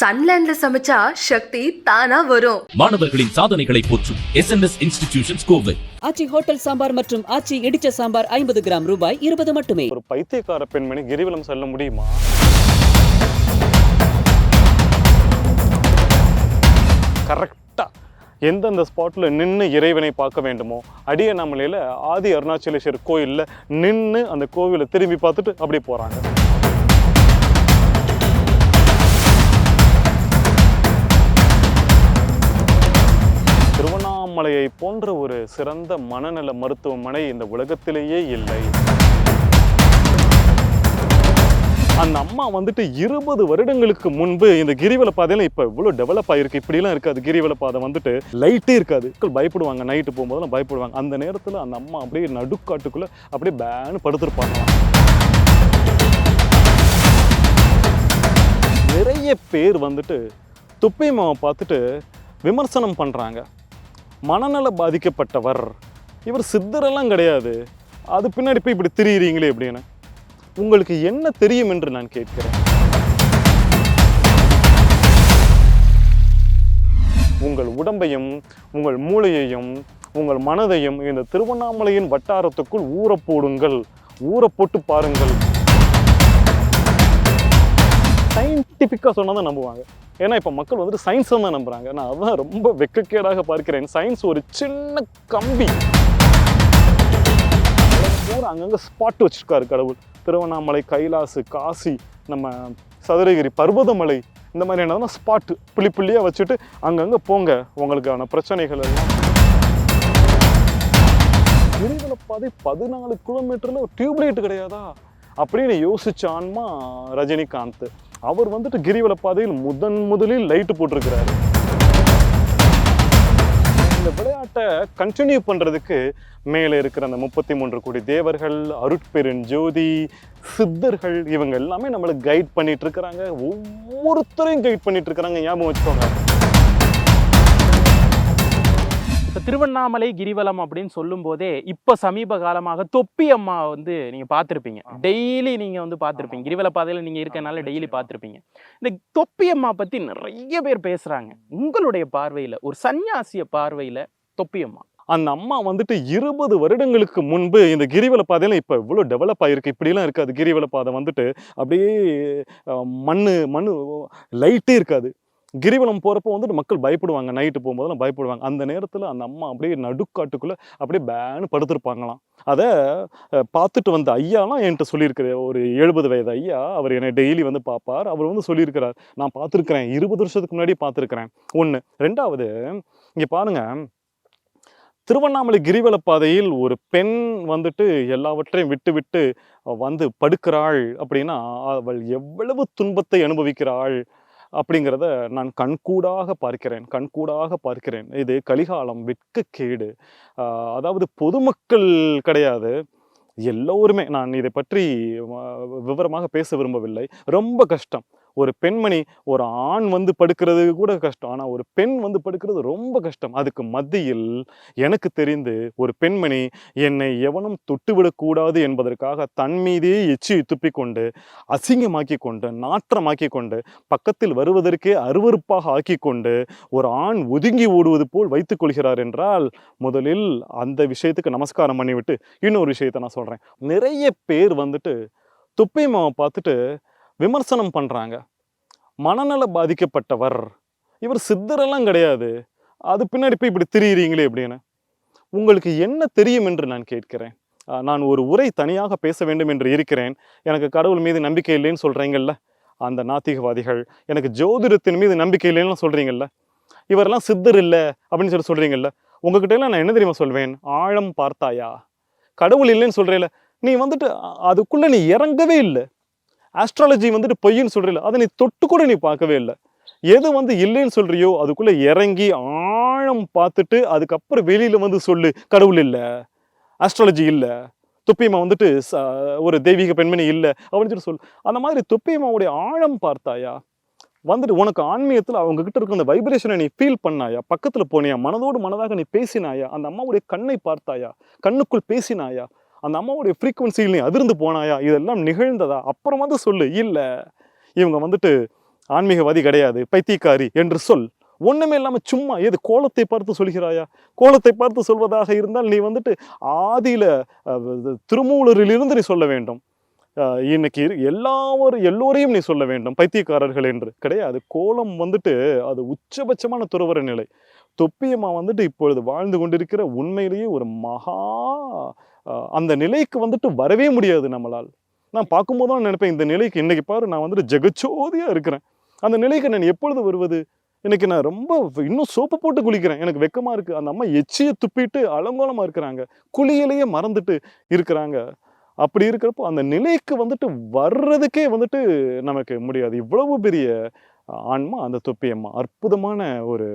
சன்லேண்ட்ல சமைச்சா சக்தி தானா வரும். மாணவர்களின் சாதனைகளை போற்றும் S N S institutions Kovai. Aachi hotel sambar மற்றும் ஆச்சி இடிச்ச சாம்பார் ஐம்பது கிராம் ரூபாய் இருபது மட்டுமே. ஒரு பைத்தியக்கார பெண்மணி கிரிவலம் செல்ல முடியுமா? கரெக்டாக எந்தெந்த ஸ்பாட்டில் நின்று இறைவனை பார்க்க வேண்டுமோ அடியண்ணாமலையில் ஆதி அருணாச்சலேஸ்வரர் கோயிலில் நின்று அந்த கோவிலை திரும்பி பார்த்துட்டு அப்படியே போகிறாங்க திருவண்ணாமலையை போன்ற ஒரு சிறந்த மனநல மருத்துவமனை இந்த உலகத்திலேயே இல்லை. அந்த அம்மா வந்துட்டு இருபது வருடங்களுக்கு முன்பு இந்த கிரிவல பாதையில இப்ப இவ்வளவு டெவலப் ஆயிருக்கு. இப்படிலாம் இருக்காது. கிரிவல பாதை வந்துட்டு லைட்டே இருக்காது. பயப்படுவாங்க. நைட்டு போகும்போதெல்லாம் பயப்படுவாங்க. அந்த நேரத்துல அந்த அம்மா அப்படியே நடுக்காட்டுக்குள்ள அப்படியே பேனு படுத்துருப்பாங்க. நிறைய பேர் வந்துட்டு துப்பை மாவை பார்த்துட்டு விமர்சனம் பண்றாங்க. மனநல பாதிக்கப்பட்டவர். இவர் சித்தரெல்லாம் கிடையாது. அது பின்னாடி போய் இப்படி திரியிறீங்களே அப்படின்னு. உங்களுக்கு என்ன தெரியும் என்று நான் கேட்கிறேன். உங்கள் உடம்பையும் உங்கள் மூளையையும் உங்கள் மனதையும் இந்த திருவண்ணாமலையின் வட்டாரத்துக்குள் ஊற போடுங்கள். ஊற போட்டு பாருங்கள். சயின்டிஃபிக்காக சொன்னால் தான் நம்புவாங்க. ஏன்னா இப்போ மக்கள் வந்துட்டு சயின்ஸை தான் நம்புகிறாங்க நான் அதான் ரொம்ப வெக்கக்கேடாக பார்க்கிறேன். சயின்ஸ் ஒரு சின்ன கம்பி. அங்கங்கே ஸ்பாட் வச்சிருக்காரு கடவுள். திருவண்ணாமலை கைலாசு காசி நம்ம சதுரகிரி பர்வதமலை இந்த மாதிரி என்னதுன்னா ஸ்பாட்டு புள்ளி புள்ளியாக வச்சுட்டு அங்கங்கே போங்க. உங்களுக்கான பிரச்சனைகள் எல்லாம். கிரிவல பாதை பதினாலு கிலோமீட்டரில் ஒரு டியூப்லைட் கிடையாதா? அப்படின்னு யோசிச்சான்மா ரஜினிகாந்த். அவர் வந்துட்டு கிரிவல பாதையில் முதன் முதலில் லைட்டு போட்டிருக்கிறாரு. இந்த விளையாட்டை கண்டினியூ பண்ணுறதுக்கு மேலே இருக்கிற அந்த முப்பத்தி மூன்று கோடி தேவர்கள் அருட்பெருன் ஜோதி சித்தர்கள் இவங்க எல்லாமே நம்மளை கைட் பண்ணிட்டு இருக்கிறாங்க. ஒவ்வொருத்தரையும் கைட் பண்ணிட்டு இருக்கிறாங்க. ஞாபகம் வச்சுக்கோங்க. திருவண்ணாமலை கிரிவலம் அப்படின்னு சொல்லும் போதே இப்போ சமீப காலமாக தொப்பி அம்மா வந்து நீங்க பார்த்துருப்பீங்க. டெய்லி நீங்க வந்து பார்த்துருப்பீங்க. கிரிவல பாதையில நீங்க இருக்கனால டெய்லி பார்த்துருப்பீங்க. இந்த தொப்பி அம்மா பத்தி நிறைய பேர் பேசுறாங்க. உங்களுடைய பார்வையில ஒரு சன்னியாசிய பார்வையில தொப்பி அம்மா. அந்த அம்மா வந்துட்டு இருபது வருடங்களுக்கு முன்பு இந்த கிரிவல பாதையில இப்போ இவ்வளோ டெவலப் ஆயிருக்கு. இப்படிலாம் இருக்காது. கிரிவல பாதை வந்துட்டு அப்படியே அஹ், மண்ணு மண்ணு லைட்டே இருக்காது. கிரிவலம் போகிறப்போ வந்துட்டு மக்கள் பயப்படுவாங்க. நைட்டு போகும்போதெல்லாம் பயப்படுவாங்க. அந்த நேரத்தில் அந்த அம்மா அப்படியே நடுக்காட்டுக்குள்ளே அப்படியே பேனு படுத்திருப்பாங்களாம். அதை பார்த்துட்டு வந்த ஐயாலாம் என்கிட்ட சொல்லியிருக்கிற ஒரு எழுபது வயது ஐயா அவர் என்னை டெய்லி வந்து பார்ப்பார். அவர் வந்து சொல்லியிருக்கிறார். நான் பார்த்துருக்குறேன். இருபது வருஷத்துக்கு முன்னாடி பார்த்துருக்குறேன். ஒன்று ரெண்டாவது இங்கே பாருங்க. திருவண்ணாமலை கிரிவல பாதையில் ஒரு பெண் வந்துட்டு எல்லாவற்றையும் விட்டு விட்டு வந்து படுக்கிறாள் அப்படின்னா அவள் எவ்வளவு துன்பத்தை அனுபவிக்கிறாள் அப்படிங்கிறத நான் கண்கூடாக பார்க்கிறேன் கண்கூடாக பார்க்கிறேன். இது கலிகாலம் வெட்கக்கேடு ஆஹ் அதாவது பொதுமக்கள் கிடையாது. எல்லோருமே நான் இதை பற்றி விவரமாக பேச விரும்பவில்லை. ரொம்ப கஷ்டம். ஒரு பெண்மணி ஒரு ஆண் வந்து படுக்கிறது கூட கஷ்டம். ஆனால் ஒரு பெண் வந்து படுக்கிறது ரொம்ப கஷ்டம். அதுக்கு மத்தியில் எனக்கு தெரிந்து ஒரு பெண்மணி என்னை எவனும் தொட்டுவிடக்கூடாது என்பதற்காக தன் மீதே எச்சி துப்பிக்கொண்டு அசிங்கமாக்கி கொண்டு நாற்றமாக்கி கொண்டு பக்கத்தில் வருவதற்கே அருவருப்பாக ஆக்கி கொண்டு ஒரு ஆண் ஒதுங்கி ஓடுவது போல் வைத்துக் கொள்கிறார் என்றால் முதலில் அந்த விஷயத்துக்கு நமஸ்காரம் பண்ணிவிட்டு இன்னொரு விஷயத்தை நான் சொல்கிறேன் நிறைய பேர் வந்துட்டு துப்பை மாவை பார்த்துட்டு விமர்சனம் பண்ணுறாங்க மனநல பாதிக்கப்பட்டவர். இவர் சித்தரெல்லாம் கிடையாது. அது பின்னாடி போய் இப்படி திரியிறீங்களே அப்படின்னு. உங்களுக்கு என்ன தெரியும் என்று நான் கேட்கிறேன். நான் ஒரு உரை தனியாக பேச வேண்டும் என்று இருக்கிறேன். எனக்கு கடவுள் மீது நம்பிக்கை இல்லைன்னு சொல்கிறீங்கல்ல அந்த நாத்திகவாதிகள் எனக்கு ஜோதிடத்தின் மீது நம்பிக்கை இல்லைன்னு சொல்கிறீங்கல்ல இவரெல்லாம் சித்தர் இல்லை அப்படின்னு சொல்லி சொல்கிறீங்கல்ல உங்ககிட்ட எல்லாம் நான் என்ன தெரியுமா சொல்வேன்? ஆழம் பார்த்தாயா? கடவுள் இல்லைன்னு சொல்கிறேல நீ வந்துட்டு அதுக்குள்ளே நீ இறங்கவே இல்லை. ஆஸ்ட்ராலஜி வந்துட்டு பொய்ன்னு சொல்கிறீல அதை நீ தொட்டு கூட நீ பார்க்கவே இல்லை. எது வந்து இல்லைன்னு சொல்கிறியோ அதுக்குள்ளே இறங்கி ஆழம் பார்த்துட்டு அதுக்கப்புறம் வெளியில் வந்து சொல்லு கடவுள் இல்லை ஆஸ்ட்ராலஜி இல்லை துப்பியம்மா வந்துட்டு ஒரு தெய்வீக பெண்மணி இல்லை அப்படின்னு சொல்லி. சொல் அந்த மாதிரி துப்பியம்மாவுடைய ஆழம் பார்த்தாயா? வந்துட்டு உனக்கு ஆன்மீகத்தில் அவங்க கிட்ட இருக்க அந்த வைப்ரேஷனை நீ ஃபீல் பண்ணாயா? பக்கத்தில் போனியா? மனதோடு மனதாக நீ பேசினாயா? அந்த அம்மாவுடைய கண்ணை பார்த்தாயா? கண்ணுக்குள் பேசினாயா? அந்த அம்மாவுடைய ஃப்ரீக்குவன்சியில் அதிர்ந்து போனாயா? இதெல்லாம் நிகழ்ந்ததா? அப்புறம் வந்து சொல்லு. இல்லை இவங்க வந்துட்டு ஆன்மீகவாதி கிடையாது பைத்தியக்காரி என்று சொல். ஒன்றுமே இல்லாமல் சும்மா ஏது கோலத்தை பார்த்து சொல்கிறாயா? கோலத்தை பார்த்து சொல்வதாக இருந்தால் நீ வந்துட்டு ஆதியில திருமூலரிலிருந்து நீ சொல்ல வேண்டும். இன்னைக்கு எல்லாரும் எல்லோரையும் நீ சொல்ல வேண்டும் பைத்தியக்காரர்கள் என்று. கிடையாது. கோலம் வந்துட்டு அது உச்சபட்சமான துறவர நிலை. தொப்பியம்மா வந்துட்டு இப்பொழுது வாழ்ந்து கொண்டிருக்கிற உண்மையிலேயே ஒரு மகா அந்த நிலைக்கு வந்துட்டு வரவே முடியாது நம்மளால். நான் பார்க்கும்போது தான் நினைப்பேன் இந்த நிலைக்கு இன்றைக்கி பாரு நான் வந்துட்டு ஜெகச்சோதியாக இருக்கிறேன். அந்த நிலைக்கு நான் எப்பொழுது வருவது? எனக்கு நான் ரொம்ப இன்னும் சோப்பு போட்டு குளிக்கிறேன். எனக்கு வெக்கமாக இருக்குது அந்த அம்மா எச்சியை துப்பிட்டு அலங்கோலமாக இருக்கிறாங்க. குளியலையே மறந்துட்டு இருக்கிறாங்க. அப்படி இருக்கிறப்போ அந்த நிலைக்கு வந்துட்டு வர்றதுக்கே வந்துட்டு நமக்கு முடியாது. இவ்வளவு பெரிய ஆன்மா அந்த தொப்பி அம்மா. அற்புதமான ஒரு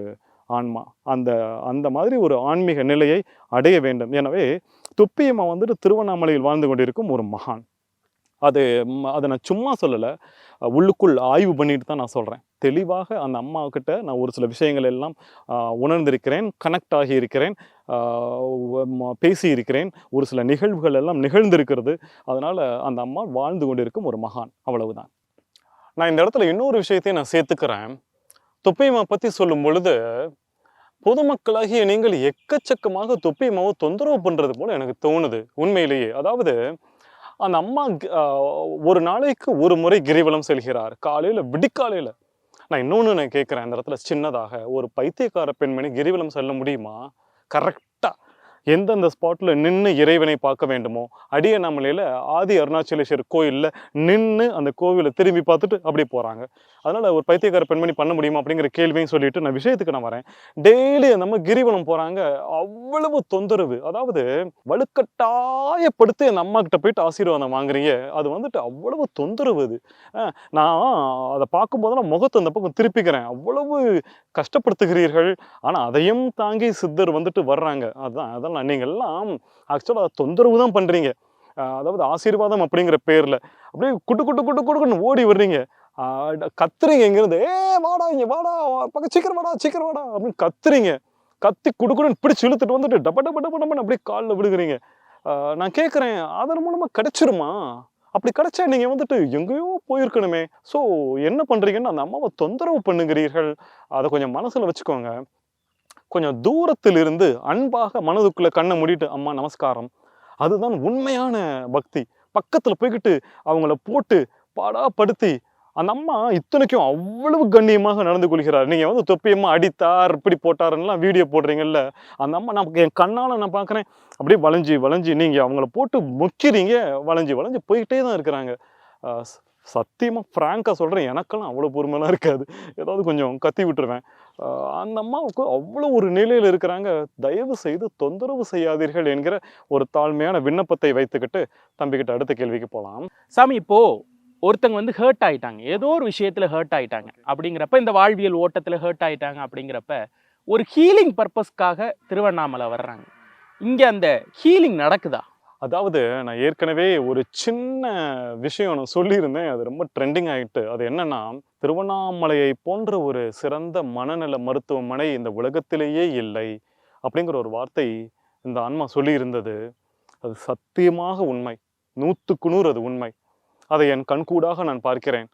ஆன்மா. அந்த அந்த மாதிரி ஒரு ஆன்மீக நிலையை அடைய வேண்டும். எனவே துப்பியம்மா வந்துட்டு திருவண்ணாமலையில் வாழ்ந்து கொண்டிருக்கும் ஒரு மகான். அது அதை நான் சும்மா சொல்லலை. உள்ளுக்குள் ஆய்வு பண்ணிட்டு தான் நான் சொல்கிறேன் தெளிவாக அந்த அம்மாக்கிட்ட நான் ஒரு சில விஷயங்கள் எல்லாம் உணர்ந்திருக்கிறேன் கனெக்ட் ஆகி இருக்கிறேன் பேசி இருக்கிறேன் ஒரு சில நிகழ்வுகள் எல்லாம் நிகழ்ந்திருக்கிறது. அதனால் அந்த அம்மா வாழ்ந்து கொண்டிருக்கும் ஒரு மகான். அவ்வளவுதான். நான் இந்த இடத்துல இன்னொரு விஷயத்தையும் நான் சேர்த்துக்கிறேன். தொப்பையம்மா பற்றி சொல்லும் பொழுது பொதுமக்களாகிய நீங்கள் எக்கச்சக்கமாக தொப்பியம்மாவை தொந்தரவு பண்ணுறது போல எனக்கு தோணுது. உண்மையிலேயே. அதாவது அந்த அம்மா ஒரு நாளைக்கு ஒரு முறை கிரிவலம் செல்கிறார். காலையில் விடிக்காலையில். நான் இன்னொன்று நான் கேட்குறேன். அந்த இடத்துல சின்னதாக ஒரு பைத்தியக்கார பெண்மணி கிரிவலம் செல்ல முடியுமா? கரெக்ட் எந்தெந்த ஸ்பாட்டில் நின்று இறைவனை பார்க்க வேண்டுமோ அடியண்ணாமலையில் ஆதி அருணாச்சலேஸ்வரர் கோயிலில் நின்று அந்த கோவிலை திரும்பி பார்த்துட்டு அப்படியே போகிறாங்க அதனால் ஒரு பைத்தியக்கார பெண்மணி பண்ண முடியுமா அப்படிங்கிற கேள்வியும் சொல்லிட்டு நான் விஷயத்துக்கு நான் வரேன். டெய்லி நம்ம கிரிவலம் போகிறாங்க அவ்வளவு தொந்தரவு. அதாவது வலுக்கட்டாயப்படுத்தி அந்த அம்மா கிட்ட போயிட்டு ஆசீர்வாதம் வாங்குறீங்க. அது வந்துட்டு அவ்வளவு தொந்தரவு அது. நான் அதை பார்க்கும்போதெல்லாம் முகத்தை அந்த பக்கம் திருப்பிக்கிறேன். அவ்வளவு கஷ்டப்படுத்துகிறீர்கள். ஆனால் அதையும் தாங்கி சித்தர் வந்துட்டு வர்றாங்க. அதுதான் அதெல்லாம் சொல்லலாம். எல்லாம் ஆக்சுவலாக தொந்தரவு தான் பண்ணுறீங்க அதாவது ஆசீர்வாதம் அப்படிங்கிற பேரில். அப்படியே குட்டு குட்டு குட்டு குட்டுன்னு ஓடி வர்றீங்க. கத்துறீங்க இங்கிருந்து. ஏ வாடா இங்க வாடா பக்கம் சீக்கிரம் வாடா சீக்கிரம் வாடா அப்படின்னு கத்துறீங்க. கத்தி குடுக்குடுன்னு பிடிச்சு இழுத்துட்டு வந்துட்டு டப டப டப்ப டபன்னு அப்படியே காலில் விழுகிறீங்க. நான் கேட்குறேன் அதன் மூலமாக கிடைச்சிருமா? அப்படி கிடைச்சா நீங்கள் வந்துட்டு எங்கேயோ போயிருக்கணுமே. ஸோ என்ன பண்ணுறீங்கன்னு அந்த அம்மாவை தொந்தரவு பண்ணுகிறீர்கள். அதை கொஞ்சம் மனசில் வச்சுக்கோங்க. கொஞ்சம் தூரத்தில் இருந்து அன்பாக மனதுக்குள்ளே கண்ணை மூடிட்டு அம்மா நமஸ்காரம். அதுதான் உண்மையான பக்தி. பக்கத்தில் போய்கிட்டு அவங்கள போட்டு பாடாப்படுத்தி அந்த அம்மா இத்தனைக்கும் அவ்வளவு கண்ணியமாக நடந்து கொள்கிறார். நீங்கள் வந்து தொப்பியம்மா அடித்தார் இப்படி போட்டாருன்னெலாம் வீடியோ போடுறீங்கல்ல. அந்த அம்மா நான் என் கண்ணால் நான் பார்க்குறேன் அப்படியே வளைஞ்சி வளைஞ்சி நீங்கள் அவங்கள போட்டு முக்கிறீங்க. வளைஞ்சி வளைஞ்சி போயிட்டே தான் இருக்கிறாங்க. சத்தியமாக ஃப்ராங்காக சொல்கிறேன் எனக்கெல்லாம் அவ்வளோ பொறுமைலாம் இருக்காது. ஏதாவது கொஞ்சம் கத்தி விட்டுருவேன். அந்த அம்மாவுக்கு அவ்வளோ ஒரு நிலையில் இருக்கிறாங்க. தயவு செய்து தொந்தரவு செய்யாதீர்கள் என்கிற ஒரு தாழ்மையான விண்ணப்பத்தை வைத்துக்கிட்டு தம்பிக்கிட்ட அடுத்த கேள்விக்கு போகலாம் சாமி இப்போது ஒருத்தங்க வந்து ஹர்ட் ஆகிட்டாங்க ஏதோ ஒரு விஷயத்தில் ஹர்ட் ஆகிட்டாங்க அப்படிங்கிறப்ப இந்த வாழ்வியல் ஓட்டத்தில் ஹர்ட் ஆகிட்டாங்க அப்படிங்கிறப்ப ஒரு ஹீலிங் பர்பஸ்க்காக திருவண்ணாமலை வர்றாங்க. இங்கே அந்த ஹீலிங் நடக்குதா? அதாவது நான் ஏற்கனவே ஒரு சின்ன விஷயம் நான் சொல்லியிருந்தேன். அது ரொம்ப ட்ரெண்டிங் ஆகிட்டு அது என்னன்னா திருவண்ணாமலையை போன்ற ஒரு சிறந்த மனநல மருத்துவமனை இந்த உலகத்திலேயே இல்லை அப்படிங்கிற ஒரு வார்த்தை இந்த ஆன்மா சொல்லியிருந்தது. அது சத்தியமாக உண்மை. நூற்றுக்கு நூறு அது உண்மை. அதை என் கண்கூடாக நான் பார்க்கிறேன்.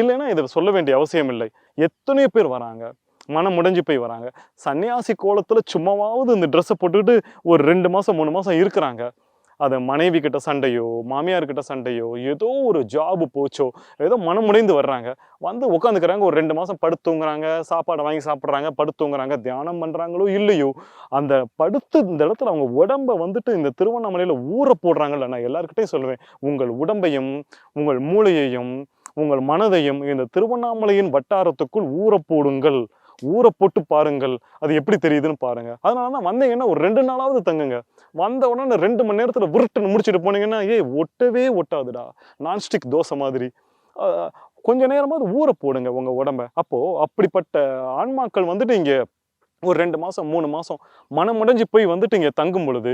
இல்லைன்னா இதை சொல்ல வேண்டிய அவசியம் இல்லை எத்தனையோ பேர் வராங்க. மனம் முடிஞ்சு போய் வராங்க. சன்னியாசி கோலத்தில் சும்மாவாவது இந்த ட்ரெஸ்ஸை போட்டுக்கிட்டு ஒரு ரெண்டு மாதம் மூணு மாதம் இருக்கிறாங்க. அது மனைவி கிட்ட சண்டையோ மாமியார் கிட்ட சண்டையோ ஏதோ ஒரு ஜாப் போச்சோ ஏதோ மனம் முடைந்து வர்றாங்க. வந்து உட்காந்துக்கிறாங்க ஒரு ரெண்டு மாதம் படுத்துங்கிறாங்க சாப்பாடை வாங்கி சாப்பிட்றாங்க படுத்துங்கிறாங்க தியானம் பண்ணுறாங்களோ இல்லையோ அந்த படுத்து இந்த இடத்துல அவங்க உடம்ப வந்துட்டு இந்த திருவண்ணாமலையில் ஊற போடுறாங்கல்ல நான் எல்லாருக்கிட்டையும் சொல்லுவேன். உங்கள் உடம்பையும் உங்கள் மூளையையும் உங்கள் மனதையும் இந்த திருவண்ணாமலையின் வட்டாரத்துக்குள் ஊற போடுங்கள். ஊரை போட்டு பாருங்கள். அது எப்படி தெரியுதுன்னு பாருங்க. அதனால தான் வந்தீங்கன்னா ஒரு ரெண்டு நாளாவது தங்குங்க. வந்த உடனே ரெண்டு மணி நேரத்தில் விருட்டுன்னு முடிச்சுட்டு போனீங்கன்னா ஏய் ஒட்டவே ஒட்டாதுடா. நான்ஸ்டிக் தோசை மாதிரி. கொஞ்ச நேரமாவது ஊற போடுங்க உங்க உடம்ப. அப்போ அப்படிப்பட்ட ஆன்மாக்கள் வந்துட்டு இங்கே ஒரு ரெண்டு மாசம் மூணு மாசம் மனமுடைஞ்சு போய் வந்துட்டு இங்கே தங்கும் பொழுது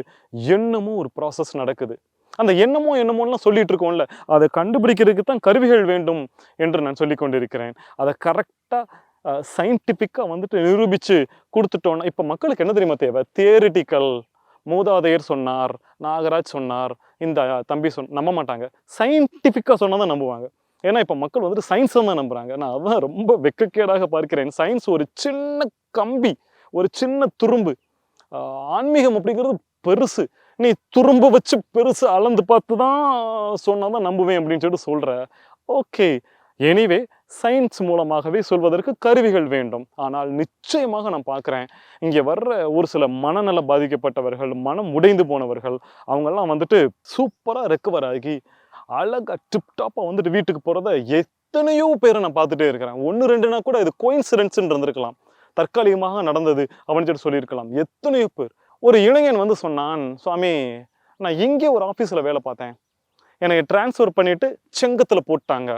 என்னமோ ஒரு ப்ராசஸ் நடக்குது. அந்த என்னமோ என்னமோலாம் சொல்லிட்டு இருக்கோம்ல. அதை கண்டுபிடிக்கிறதுக்கு தான் கருவிகள் வேண்டும் என்று நான் சொல்லி கொண்டிருக்கிறேன் அதை கரெக்டாக சயின்டிஃபிக்காக வந்துட்டு நிரூபித்து கொடுத்துட்டோன்னா இப்போ மக்களுக்கு என்ன தெரியுமா தேவை? தியரிட்டிக்கல் மூதாதையர் சொன்னார் நாகராஜ் சொன்னார் இந்த தம்பி சொன் நம்ப மாட்டாங்க. சயின்டிஃபிக்காக சொன்னால் தான் நம்புவாங்க. ஏன்னா இப்போ மக்கள் வந்துட்டு சயின்ஸை தான் நம்புகிறாங்க நான் அதான் ரொம்ப வெக்கக்கேடாக பார்க்கிறேன். சயின்ஸ் ஒரு சின்ன கம்பி ஒரு சின்ன துரும்பு. ஆன்மீகம் அப்படிங்கிறது பெருசு. நீ துரும்பு வச்சு பெருசு அளந்து பார்த்து தான் சொன்னால் தான் நம்புவேன் அப்படின்னு சொல்லிட்டு சொல்கிற ஓகே. எனிவே சயின்ஸ் மூலமாகவே சொல்வதற்கு கருவிகள் வேண்டும். ஆனால் நிச்சயமாக நான் பார்க்குறேன் இங்கே வர்ற ஒரு சில மனநல பாதிக்கப்பட்டவர்கள் மனம் உடைந்து போனவர்கள் அவங்கெல்லாம் வந்துட்டு சூப்பராக ரெக்கவர் ஆகி அழகாக டிப்டாப்பாக வந்துட்டு வீட்டுக்கு போகிறத எத்தனையோ பேரை நான் பார்த்துட்டே இருக்கிறேன். ஒன்று ரெண்டுனா கூட இது கோயின்சிடென்ட்ஸ்ன்னு இருந்திருக்கலாம். தற்காலிகமாக நடந்தது அப்படின்னு சொல்லிட்டு சொல்லியிருக்கலாம். எத்தனையோ பேர். ஒரு இளைஞன் வந்து சொன்னான் சுவாமி நான் இங்கே ஒரு ஆஃபீஸில் வேலை பார்த்தேன். எனக்கு ட்ரான்ஸ்ஃபர் பண்ணிவிட்டு செங்கத்தில் போட்டாங்க.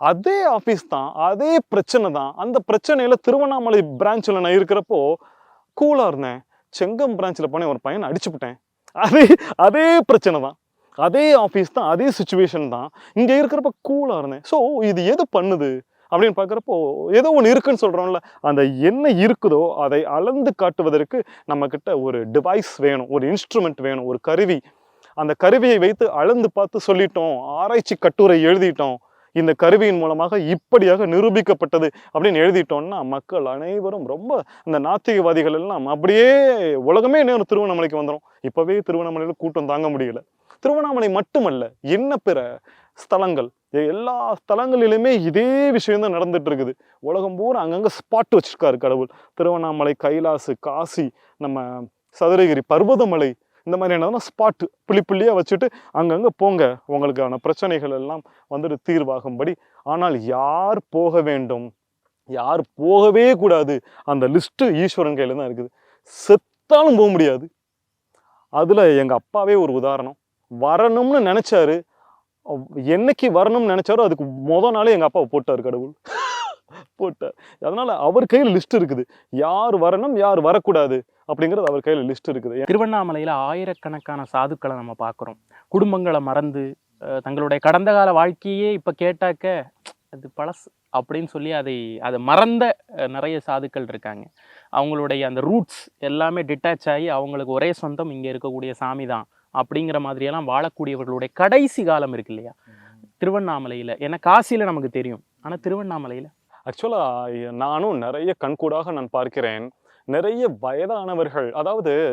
அதே ஆஃபீஸ் தான் அதே பிரச்சனை தான். அந்த பிரச்சனையில் திருவண்ணாமலை பிரான்ச்சில் நான் இருக்கிறப்போ கூலாக இருந்தேன் செங்கம் பிரான்ச்சில் போனேன் ஒரு பையனை அடிச்சுப்பிட்டேன் அதே அதே பிரச்சனை தான். அதே ஆஃபீஸ் தான் அதே சுச்சுவேஷன் தான். இங்கே இருக்கிறப்ப கூலாக இருந்தேன் ஸோ இது எது பண்ணுது? அப்படின்னு பார்க்குறப்போ ஏதோ ஒன்று இருக்குன்னு சொல்கிறோம்ல அந்த என்ன இருக்குதோ அதை அளந்து காட்டுவதற்கு நம்மக்கிட்ட ஒரு டிவைஸ் வேணும் ஒரு இன்ஸ்ட்ருமெண்ட் வேணும் ஒரு கருவி. அந்த கருவியை வைத்து அளந்து பார்த்து சொல்லிட்டோம் ஆராய்ச்சி கட்டுரை எழுதிட்டோம். இந்த கருவியின் மூலமாக இப்படியாக நிரூபிக்கப்பட்டது அப்படின்னு எழுதிட்டோம்னா மக்கள் அனைவரும் ரொம்ப இந்த நாத்திகவாதிகள் எல்லாம் அப்படியே உலகமே நேரம் திருவண்ணாமலைக்கு வந்துடும் இப்போவே திருவண்ணாமலையில் கூட்டம் தாங்க முடியல. திருவண்ணாமலை மட்டுமல்ல என்ன பிற ஸ்தலங்கள்? எல்லா ஸ்தலங்களிலுமே இதே விஷயம் தான் நடந்துட்டு இருக்குது உலகம் பூரா அங்கங்கே ஸ்பாட் வச்சுருக்காரு கடவுள். திருவண்ணாமலை கைலாசு காசி நம்ம சதுரகிரி பர்வதமலை இந்த மாதிரி என்னதுன்னா ஸ்பாட்டு புள்ளி புள்ளியாக வச்சுட்டு அங்கங்கே போங்க. உங்களுக்கான பிரச்சனைகள் எல்லாம் வந்துட்டு தீர்வாகும்படி. ஆனால் யார் போக வேண்டும்? யார் போகவே கூடாது? அந்த லிஸ்ட்டு ஈஸ்வரன் கையில் தான் இருக்குது. செத்தாலும் போக முடியாது. அதில் எங்கள் அப்பாவே ஒரு உதாரணம். வரணும்னு நினச்சாரு. என்னைக்கு வரணும்னு நினச்சாரோ அதுக்கு மொதல் நாளே எங்கள் அப்பாவை போட்டார் கடவுள். போட்டார். அதனால் அவர் கையில் லிஸ்ட் இருக்குது. யார் வரணும் யார் வரக்கூடாது? அப்படிங்கிறது அவர் கையில் லிஸ்ட் இருக்குது. திருவண்ணாமலையில் ஆயிரக்கணக்கான சாதுக்களை நம்ம பார்க்குறோம். குடும்பங்களை மறந்து தங்களுடைய கடந்த கால வாழ்க்கையே இப்போ கேட்டாக்க அது பழசு அப்படின்னு சொல்லி அதை அதை மறந்த நிறைய சாதுக்கள் இருக்காங்க. அவங்களுடைய அந்த ரூட்ஸ் எல்லாமே டிட்டாச் ஆகி அவங்களுக்கு ஒரே சொந்தம் இங்கே இருக்கக்கூடிய சாமி தான் அப்படிங்கிற மாதிரியெல்லாம் வாழக்கூடியவர்களுடைய கடைசி காலம் இருக்கு இல்லையா? திருவண்ணாமலையில். ஏன்னா காசியில் நமக்கு தெரியும். ஆனால் திருவண்ணாமலையில்? ஆக்சுவலாக நானும் நிறைய கண்கூடாக நான் பார்க்கிறேன். நிறைய வயதானவர்கள் அதாவது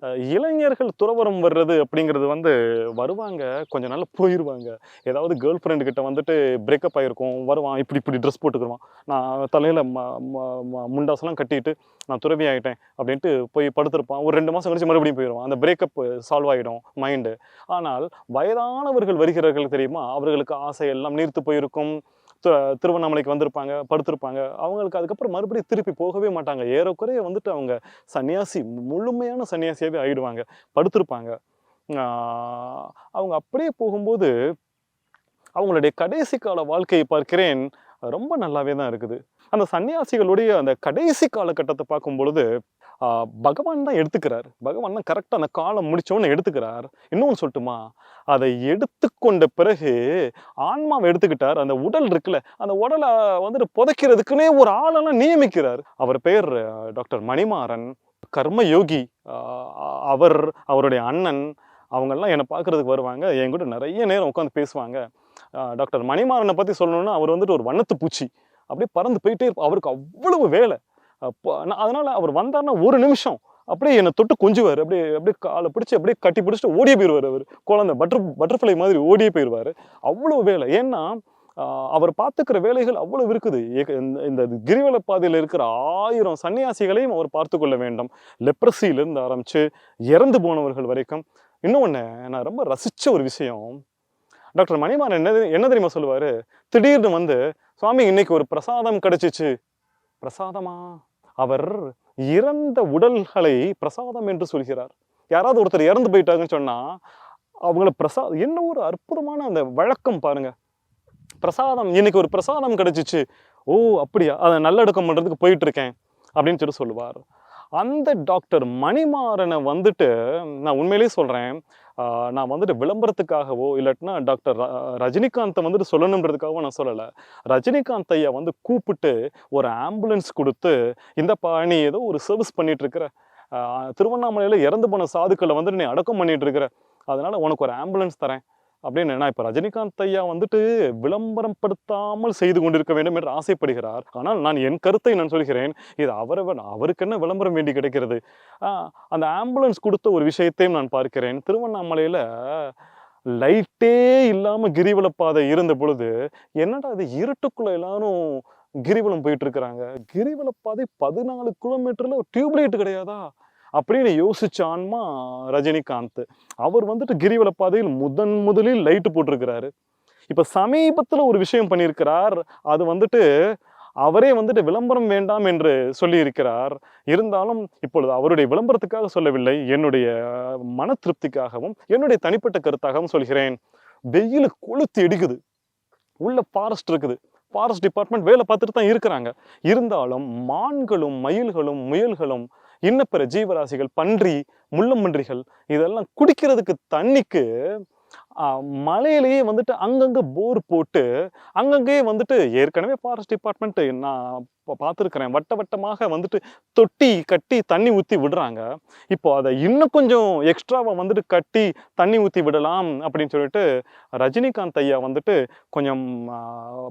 இளைஞர்கள் துறவரம் வர்றது அப்படிங்கிறது வந்து வருவாங்க கொஞ்ச நாள் போயிடுவாங்க ஏதாவது கேர்ள் ஃப்ரெண்டு கிட்ட வந்துட்டு பிரேக்கப் ஆகிருக்கும் வருவான் இப்படி இப்படி ட்ரெஸ் போட்டுக்கிருவான். நான் தலையில் ம ம- ம- முண்டாசெல்லாம் கட்டிட்டு நான் துறவி ஆகிட்டேன் அப்படின்ட்டு போய் படுத்திருப்பான். ஒரு ரெண்டு மாதம் கழிச்சு மறுபடியும் போயிடுவான் அந்த பிரேக்கப் சால்வ் ஆகிடும் மைண்டு ஆனால் வயதானவர்கள் வருகிறார்கள் தெரியுமா? அவர்களுக்கு ஆசை எல்லாம் நீர்த்து போயிருக்கும். திருவண்ணாமலைக்கு வந்திருப்பாங்க படுத்திருப்பாங்க. அவங்களுக்கு அதுக்கப்புறம் மறுபடியும் திருப்பி போகவே மாட்டாங்க. ஏறக்குறைய வந்துட்டு அவங்க சன்னியாசி முழுமையான சன்னியாசியாகவே ஆயிடுவாங்க. படுத்திருப்பாங்க. அவங்க அப்படியே போகும்போது அவங்களுடைய கடைசி கால வாழ்க்கையை பார்க்கிறேன். ரொம்ப நல்லாவே தான் இருக்குது. அந்த சன்னியாசிகளுடைய அந்த கடைசி காலகட்டத்தை பார்க்கும் பொழுது பகவான் தான் எடுத்துக்கிறார். பகவான் தான் கரெக்டாக அந்த காலம் முடிச்சோன்னு எடுத்துக்கிறார். இன்னொன்று சொல்லட்டுமா? அதை எடுத்துக்கொண்ட பிறகு ஆன்மாவை எடுத்துக்கிட்டார். அந்த உடல் இருக்குல்ல அந்த உடலை வந்துட்டு புதைக்கிறதுக்குன்னே ஒரு ஆளெல்லாம் நியமிக்கிறார். அவர் பெயர் டாக்டர் மணிமாறன் கர்மயோகி. அவர் அவருடைய அண்ணன் அவங்கெல்லாம் என்னை பார்க்குறதுக்கு வருவாங்க. என் கூட நிறைய நேரம் உட்காந்து பேசுவாங்க. டாக்டர் மணிமாறனை பற்றி சொல்லணும்னா அவர் வந்துட்டு ஒரு வண்ணத்து பூச்சி. அப்படியே பறந்து போயிட்டே இருப்பார் அவருக்கு அவ்வளவு வேலை. நான் அதனால் அவர் வந்தார்னா ஒரு நிமிஷம் அப்படியே என்னை தொட்டு கொஞ்சுவார். அப்படியே அப்படியே காலை பிடிச்சி அப்படியே கட்டி பிடிச்சிட்டு ஓடியே போயிடுவார் அவர். குழந்தை பட்டர் பட்டர்ஃப்ளை மாதிரி ஓடியே போயிடுவார் அவ்வளோ வேலை. ஏன்னா அவர் பார்த்துக்கிற வேலைகள் அவ்வளவு இருக்குது. இந்த- இந்த கிரிவல பாதையில் இருக்கிற ஆயிரம் சன்னியாசிகளையும் அவர் பார்த்து கொள்ள வேண்டும். லெப்ரசியிலிருந்து ஆரம்பித்து இறந்து போனவர்கள் வரைக்கும். இன்னொன்று நான் ரொம்ப ரசித்த ஒரு விஷயம். டாக்டர் மணிமாறன் என்ன என்ன தெரியுமா சொல்லுவார்? திடீர்னு வந்து சுவாமி இன்னைக்கு ஒரு பிரசாதம் கிடைச்சிச்சு. பிரசாதமா? அவர் இறந்த உடல்களை பிரசாதம் என்று சொல்கிறார். யாராவது ஒருத்தர் இறந்து போயிட்டாங்கன்னு சொன்னா அவங்கள பிரசாதம் என்ன ஒரு அற்புதமான அந்த வழக்கம் பாருங்க. பிரசாதம் இன்னைக்கு ஒரு பிரசாதம் கிடைச்சிச்சு. ஓ அப்படியா? அதை நல்லடக்கம் பண்ணுறதுக்கு போயிட்டு இருக்கேன் அப்படின்னு சொல்லி சொல்லுவார். அந்த டாக்டர் மணிமாறனை வந்துட்டு நான் உண்மையிலேயே சொல்கிறேன் நான் வந்துட்டு விளம்பரத்துக்காகவோ இல்லாட்டினா டாக்டர் ர- ரஜினிகாந்தை வந்துட்டு சொல்லணுன்றதுக்காகவோ நான் சொல்லலை. ரஜினிகாந்த் ஐயா வந்து கூப்பிட்டு ஒரு ஆம்புலன்ஸ் கொடுத்து இந்த நீ ஏதோ ஒரு சர்வீஸ் பண்ணிகிட்ருக்கிற திருவண்ணாமலையில் இறந்து போன சாதுக்களை வந்துட்டு நீ அடக்கம் பண்ணிகிட்ருக்கிற அதனால் உனக்கு ஒரு ஆம்புலன்ஸ் தரேன். அப்படின்னு நான் இப்போ ரஜினிகாந்த் ஐயா வந்துட்டு விளம்பரம் படுத்தாமல் செய்து கொண்டிருக்க வேண்டும் என்று ஆசைப்படுகிறார். ஆனால் நான் என் கருத்தை நான் சொல்கிறேன். இது அவரவன் அவருக்கு என்ன விளம்பரம் வேண்டி கிடைக்கிறது? அந்த ஆம்புலன்ஸ் கொடுத்த ஒரு விஷயத்தையும் நான் பார்க்கிறேன். திருவண்ணாமலையில் லைட்டே இல்லாமல் கிரிவல பாதை இருந்த பொழுது என்னடா இது இருட்டுக்குள்ள எல்லாரும் கிரிவலம் போயிட்டு இருக்கிறாங்க? கிரிவல பாதை பதினாலு கிலோமீட்டர்ல டியூப் லைட் கிடையாதா? அப்படின்னு யோசிச்ச ஆன்மா ரஜினிகாந்த். அவர் வந்துட்டு கிரிவல பாதையில் முதன் முதலில் லைட்டு போட்டிருக்கிறாரு. இப்போ சமீபத்தில் ஒரு விஷயம் பண்ணியிருக்கிறார். அது வந்துட்டு அவரே வந்துட்டு விளம்பரம் வேண்டாம் என்று சொல்லியிருக்கிறார். இருந்தாலும் இப்பொழுது அவருடைய விளம்பரத்துக்காக சொல்லவில்லை. என்னுடைய மன திருப்திக்காகவும் என்னுடைய தனிப்பட்ட கருத்தாகவும் சொல்கிறேன். வெயில் கொளுத்து அடிக்குது உள்ள ஃபாரஸ்ட் இருக்குது. ஃபாரஸ்ட் டிபார்ட்மெண்ட் வேலை பார்த்துட்டு தான் இருக்கிறாங்க. இருந்தாலும் மான்களும் மயில்களும் முயல்களும் இன்ன பிற ஜீவராசிகள் பன்றி முள்ளம்பன்றிகள் இதெல்லாம் குடிக்கிறதுக்கு தண்ணிக்கு மலையிலேயே வந்துட்டு அங்கங்கே போர் போட்டு அங்கங்கேயே வந்துட்டு ஏற்கனவே ஃபாரஸ்ட் டிபார்ட்மெண்ட் நான் பார்த்துருக்குறேன். வட்ட வட்டமாக வந்துட்டு தொட்டி கட்டி தண்ணி ஊற்றி விடுறாங்க. இப்போ அதை இன்னும் கொஞ்சம் எக்ஸ்ட்ராவாக வந்துட்டு கட்டி தண்ணி ஊற்றி விடலாம் அப்படின்னு சொல்லிட்டு ரஜினிகாந்த் ஐயா வந்துட்டு கொஞ்சம்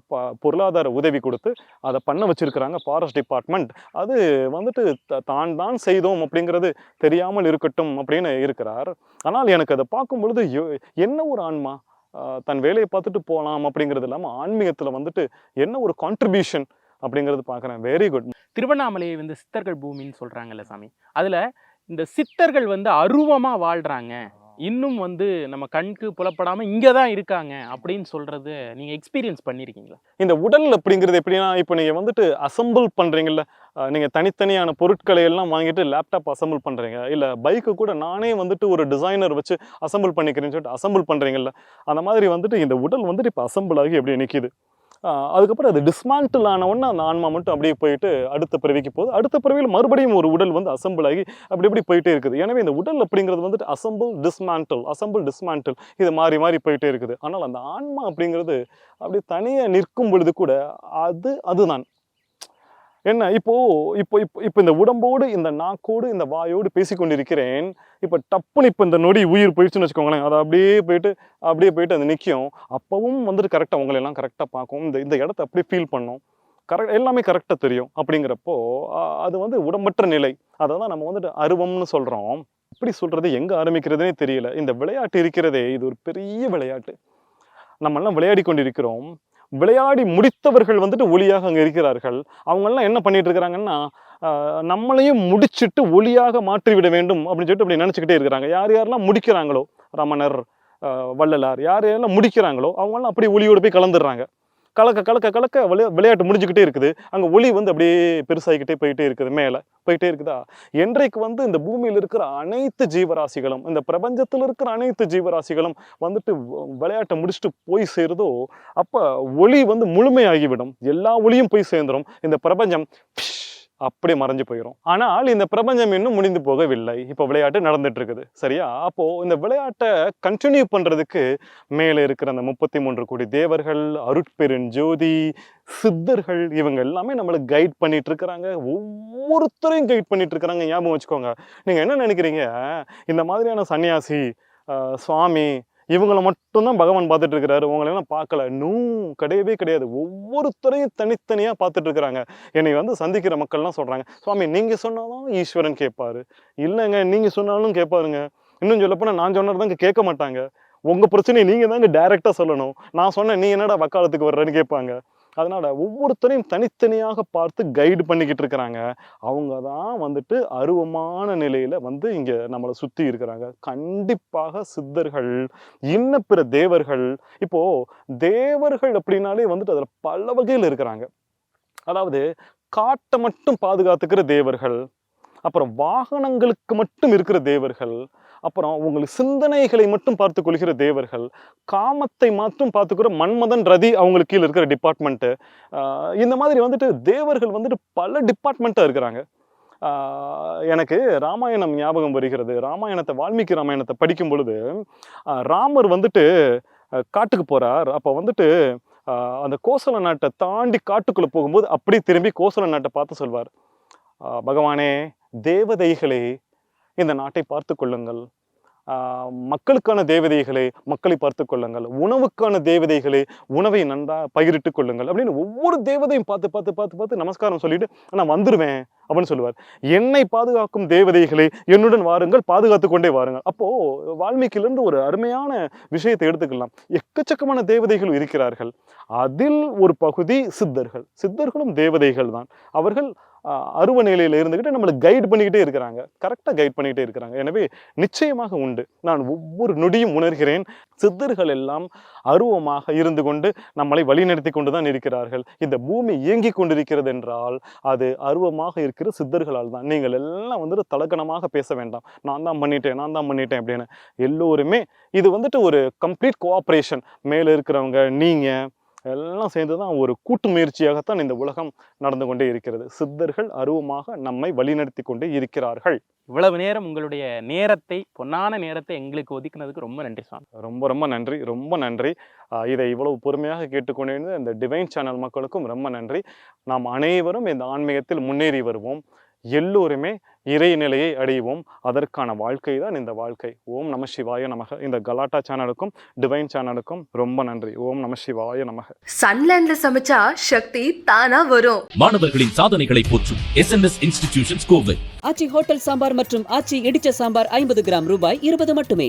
ப- பொருளாதார உதவி கொடுத்து அதை பண்ண வச்சுருக்கிறாங்க ஃபாரஸ்ட் டிபார்ட்மெண்ட் அது வந்துட்டு த- தான் தான் செய்தோம் அப்படிங்கிறது தெரியாமல் இருக்கட்டும் அப்படின்னு இருக்கிறார். ஆனால் எனக்கு அதை பார்க்கும் பொழுது யோ- என்ன ஒரு ஆன்மா? தன் வேலையை பார்த்துட்டு போகலாம் அப்படிங்கிறது இல்லாமல் ஆன்மீகத்தில் வந்துட்டு என்ன ஒரு கான்ட்ரிபியூஷன் அப்படிங்கிறது பார்க்குறேன். வெரி குட் திருவண்ணாமலையை வந்து சித்தர்கள் பூமின்னு சொல்றாங்கல்ல சாமி. அதுல இந்த சித்தர்கள் வந்து அருவமா வாழ்றாங்க. இன்னும் வந்து நம்ம கண்ணுக்கு புலப்படாம இங்க தான் இருக்காங்க அப்படின்னு சொல்றது நீங்க எக்ஸ்பீரியன்ஸ் பண்ணிருக்கீங்களா? இந்த உடல் அப்படிங்கிறது எப்படின்னா இப்போ நீங்கள் வந்துட்டு அசம்பிள் பண்ணுறீங்கல்ல நீங்கள் தனித்தனியான பொருட்களை எல்லாம் வாங்கிட்டு லேப்டாப் அசம்பிள் பண்ணுறீங்க இல்லை பைக்கு கூட நானே வந்துட்டு ஒரு டிசைனர் வச்சு அசம்பிள் பண்ணிக்கிறேன்னு சொல்லிட்டு அசம்பிள் பண்ணுறீங்கல்ல அந்த மாதிரி வந்துட்டு இந்த உடல் வந்துட்டு இப்போ அசம்பிள் ஆகி அப்படியே நிற்கிது அதுக்கப்புறம் அது டிஸ்மாண்டில் ஆனவொடனே அந்த ஆன்மா மட்டும் அப்படியே போயிட்டு அடுத்த பிறவிக்கு போகுது. அடுத்த பிறவியில் மறுபடியும் ஒரு உடல் வந்து அசம்பிள் ஆகி அப்படி இப்படி போயிட்டே இருக்குது. எனவே இந்த உடல் அப்படிங்கிறது வந்துட்டு அசம்பிள் டிஸ்மான்டில் அசம்பிள் டிஸ்மான்டில் இது மாறி மாறி போயிட்டே இருக்குது. ஆனால் அந்த ஆன்மா அப்படிங்கிறது அப்படி தனியாக நிற்கும் பொழுது கூட அது அதுதான். என்ன? இப்போ இப்போ இப்போ இப்போ இந்த உடம்போடு இந்த நாக்கோடு இந்த வாயோடு பேசிக்கொண்டிருக்கிறேன். இப்போ டப்புன்னு இப்போ இந்த நொடி உயிர் போயிடுச்சுன்னு வச்சுக்கோங்களேன். அதை அப்படியே போயிட்டு அப்படியே போயிட்டு அது நிற்கும் அப்பவும் வந்துட்டு கரெக்டாக உங்களை எல்லாம் கரெக்டாக பார்க்கும். இந்த இந்த இடத்த அப்படியே ஃபீல் பண்ணும். கரெக்ட் எல்லாமே கரெக்டாக தெரியும். அப்படிங்கிறப்போ அது வந்து உடம்பற்ற நிலை. அதை தான் நம்ம வந்துட்டு அருவம்னு சொல்கிறோம் எப்படி சொல்கிறது எங்கே ஆரம்பிக்கிறதுனே தெரியல. இந்த விளையாட்டு இருக்கிறதே இது ஒரு பெரிய விளையாட்டு. நம்மெல்லாம் விளையாடி கொண்டிருக்கிறோம் விளையாடி முடித்தவர்கள் வந்துட்டு ஒளியாக அங்கே இருக்கிறார்கள். அவங்கெல்லாம் என்ன பண்ணிட்டு இருக்கிறாங்கன்னா நம்மளையும் முடிச்சிட்டு ஒளியாக மாற்றிவிட வேண்டும் அப்படின்னு சொல்லிட்டு அப்படி நினச்சிக்கிட்டே இருக்கிறாங்க. யார் யாரெல்லாம் முடிக்கிறாங்களோ ரமணர் வள்ளலார் யார் யாரெல்லாம் முடிக்கிறாங்களோ அவங்களாம் அப்படி ஒளியோடு போய் கலந்துடுறாங்க. கலக்க கலக்க கலக்க விளையா விளையாட்டு முடிஞ்சுக்கிட்டே இருக்குது. அங்கே ஒளி வந்து அப்படியே பெருசாகிக்கிட்டே போயிட்டே இருக்குது மேலே. போயிட்டே இருக்குதா? என்றைக்கு வந்து இந்த பூமியில் இருக்கிற அனைத்து ஜீவராசிகளும் இந்த பிரபஞ்சத்தில் இருக்கிற அனைத்து ஜீவராசிகளும் வந்துட்டு விளையாட்டை முடிச்சுட்டு போய் சேருதோ அப்போ ஒளி வந்து முழுமையாகிவிடும். எல்லா ஒளியும் போய் சேர்ந்துரும். இந்த பிரபஞ்சம் அப்படியே மறைஞ்சு போயிடும் ஆனால் இந்த பிரபஞ்சம் இன்னும் முடிந்து போகவில்லை. இப்போ விளையாட்டு நடந்துட்டு இருக்குது சரியா? அப்போ இந்த விளையாட்டை கண்டினியூ பண்றதுக்கு மேலே இருக்கிற அந்த முப்பத்தி மூன்று கோடி தேவர்கள் அருட்பெருன் ஜோதி சித்தர்கள் இவங்க எல்லாமே நம்மளை கைட் பண்ணிட்டு இருக்கிறாங்க ஒவ்வொருத்தரையும் கைட் பண்ணிட்டு இருக்கிறாங்க ஞாபகம் வச்சுக்கோங்க. நீங்க என்ன நினைக்கிறீங்க? இந்த மாதிரியான சன்னியாசி சுவாமி இவங்களை மட்டும்தான் பகவான் பார்த்துட்டு இருக்கிறாரு உங்களெல்லாம் பார்க்கல. நூ கிடையவே கிடையாது. ஒவ்வொருத்தரையும் தனித்தனியாக பார்த்துட்டு இருக்கிறாங்க என்னை வந்து சந்திக்கிற மக்கள்லாம் சொல்கிறாங்க சுவாமி நீங்கள் சொன்னாலும் ஈஸ்வரன் கேட்பாரு. இல்லைங்க நீங்கள் சொன்னாலும் கேட்பாருங்க. இன்னும் சொல்லப்போனால் நான் சொன்னதாங்க கேட்க மாட்டாங்க. உங்கள் பிரச்சனையை நீங்கள் தாங்க டேரெக்டாக சொல்லணும். நான் சொன்னேன் நீ என்னடா வக்காலத்துக்கு வர்றேன்னு கேட்பாங்க. அதனால் ஒவ்வொருத்தரையும் தனித்தனியாக பார்த்து கைடு பண்ணிக்கிட்டு இருக்கிறாங்க. அவங்க தான் வந்துட்டு அருவமான நிலையில் வந்து இங்கே நம்மளை சுற்றி இருக்கிறாங்க. கண்டிப்பாக சித்தர்கள் இன்ன பிற தேவர்கள் இப்போது தேவர்கள் அப்படின்னாலே வந்துட்டு அதில் பல வகையில் இருக்கிறாங்க. அதாவது காட்டை மட்டும் பாதுகாத்துக்கிற தேவர்கள் அப்புறம் வாகனங்களுக்கு மட்டும் இருக்கிற தேவர்கள் அப்புறம் உங்களுக்கு சிந்தனைகளை மட்டும் பார்த்து கொள்கிற தேவர்கள் காமத்தை மட்டும் பார்த்துக்கிற மன்மதன் ரதி அவங்களுக்கு கீழே இருக்கிற டிபார்ட்மெண்ட்டு இந்த மாதிரி வந்துட்டு தேவர்கள் வந்துட்டு பல டிபார்ட்மெண்ட்டாக இருக்கிறாங்க. எனக்கு ராமாயணம் ஞாபகம் வருகிறது. ராமாயணத்தை வால்மீகி ராமாயணத்தை படிக்கும் பொழுது ராமர் வந்துட்டு காட்டுக்கு போகிறார் அப்போ வந்துட்டு அந்த கோசல நாட்டை தாண்டி காட்டுக்குள்ளே போகும்போது அப்படியே திரும்பி கோசல நாட்டை பார்த்து சொல்வார். பகவானே தேவதைகளே இந்த நாட்டை பார்த்து கொள்ளுங்கள். மக்களுக்கான தேவதைகளை மக்களை பார்த்து கொள்ளுங்கள். உணவுக்கான தேவதைகளே உணவை நன்றா பகிரிட்டு கொள்ளுங்கள் அப்படின்னு ஒவ்வொரு தேவதையும் பார்த்து பார்த்து பார்த்து பார்த்து நமஸ்காரம் சொல்லிட்டு நான் வந்துடுவேன் அப்படின்னு சொல்லுவார். என்னை பாதுகாக்கும் தேவதைகளே என்னுடன் வாருங்கள் பாதுகாத்து கொண்டே வாருங்கள். அப்போ வால்மீகிலிருந்து ஒரு அருமையான விஷயத்தை எடுத்துக்கலாம். எக்கச்சக்கமான தேவதைகள் இருக்கிறார்கள். அதில் ஒரு பகுதி சித்தர்கள். சித்தர்களும் தேவதைகள் தான். அவர்கள் அருவ நிலையில் இருந்துக்கிட்டு நம்மளை கைட் பண்ணிக்கிட்டே இருக்கிறாங்க. கரெக்டாக கைட் பண்ணிக்கிட்டே இருக்கிறாங்க. எனவே நிச்சயமாக உண்டு. நான் ஒவ்வொரு நொடியும் உணர்கிறேன். சித்தர்கள் எல்லாம் அருவமாக இருந்து கொண்டு நம்மளை வழிநடத்தி கொண்டு தான் இருக்கிறார்கள். இந்த பூமி இயங்கிக் கொண்டிருக்கிறது என்றால் அது அருவமாக இருக்கிற சித்தர்களால் தான். நீங்கள் எல்லாம் வந்துட்டு தலக்கணமாக பேச வேண்டாம். நான் தான் பண்ணிட்டேன் நான் தான் பண்ணிட்டேன் அப்படின்னு எல்லோருமே இது வந்துட்டு ஒரு கம்ப்ளீட் கோஆப்ரேஷன் மேலே இருக்கிறவங்க நீங்கள் எல்லாம் சேர்ந்து தான் ஒரு கூட்டு முயற்சியாகத்தான் இந்த உலகம் நடந்து கொண்டே இருக்கிறது. சித்தர்கள் அருவமாக நம்மை வழிநடத்தி கொண்டே இருக்கிறார்கள். இவ்வளவு நேரம் உங்களுடைய நேரத்தை பொன்னான நேரத்தை எங்களுக்கு ஒதுக்குனதுக்கு ரொம்ப நன்றி சுவாமி ரொம்ப ரொம்ப நன்றி ரொம்ப நன்றி. இதை இவ்வளவு பொறுமையாக கேட்டுக்கொண்டிருந்த இந்த டிவைன் சேனல் மக்களுக்கும் ரொம்ப நன்றி. நாம் அனைவரும் இந்த ஆன்மீகத்தில் முன்னேறி வருவோம். எல்லோருமே இறைநிலையை அடைவோம். அதற்கான வாழ்க்கை தான் இந்த வாழ்க்கை. ஓம் நம சிவாய நமக. இந்த கலாட்டா சேனலுக்கும் டிவைன் சேனலுக்கும் ரொம்ப நன்றி. ஓம் நம சிவாய நமக. சன்லேண்ட்ல சமைச்சா சக்தி தானா வரும். மாணவர்களின் சாதனைகளை போற்றும் S N S institutions Kovai. Aachi hotel sambar மற்றும் ஆச்சி இடிச்ச சாம்பார் ஐம்பது கிராம் ரூபாய் இருபது மட்டுமே.